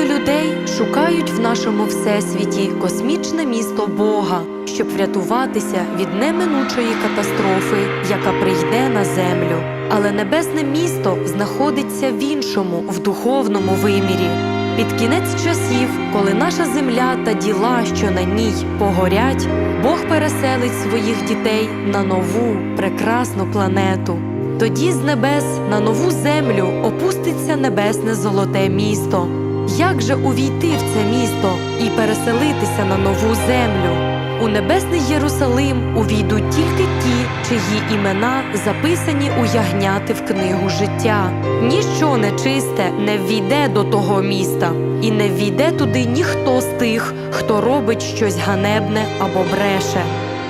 багато людей шукають в нашому всесвіті космічне місто Бога, щоб врятуватися від неминучої катастрофи, яка прийде на землю. Але небесне місто знаходиться в іншому, в духовному вимірі. Під кінець часів, коли наша земля та діла, що на ній погорять, Бог переселить своїх дітей на нову прекрасну планету. Тоді з небес на нову землю опуститься небесне золоте місто. Як же увійти в це місто і переселитися на нову землю? У небесний Єрусалим увійдуть тільки ті, чиї імена записані у ягняти в книгу життя. Ніщо нечисте не ввійде до того міста, і не ввійде туди ніхто з тих, хто робить щось ганебне або бреше.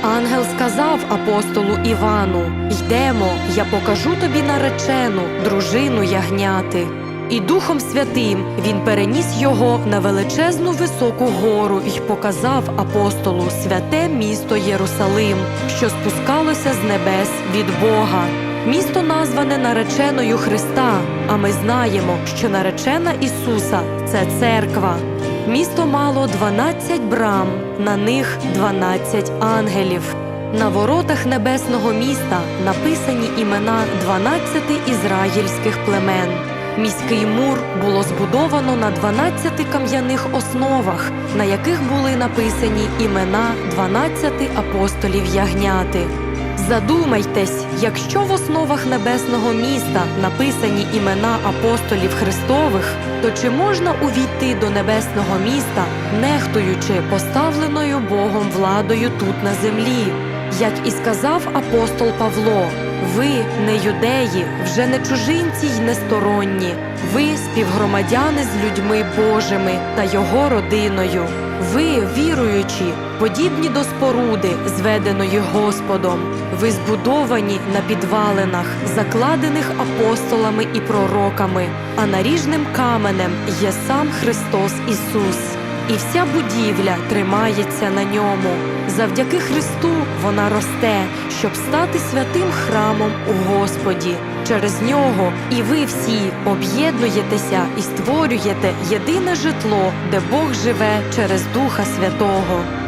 Ангел сказав апостолу Івану: Йдемо, я покажу тобі наречену, дружину ягняти. І Духом Святим він переніс його на величезну високу гору і показав апостолу святе місто Єрусалим, що спускалося з небес від Бога. Місто назване нареченою Христа, а ми знаємо, що наречена Ісуса це церква. Місто мало 12 брам, на них 12 ангелів. На воротах небесного міста написані імена 12 ізраїльських племен. Міський мур було збудовано на 12 кам'яних основах, на яких були написані імена 12 апостолів ягняти. Задумайтесь, якщо в основах небесного міста написані імена апостолів Христових, то чи можна увійти до небесного міста, нехтуючи поставленою Богом владою тут на землі? Як і сказав апостол Павло, ви не юдеї, вже не чужинці й не сторонні, ви співгромадяни з людьми Божими та його родиною. Ви, віруючі, подібні до споруди, зведеної Господом. Ви збудовані на підвалинах, закладених апостолами і пророками, а наріжним каменем є сам Христос Ісус. І вся будівля тримається на ньому. Завдяки Христу вона росте, щоб стати святим храмом у Господі. Через нього і ви всі об'єднуєтеся і створюєте єдине житло, де Бог живе через Духа Святого.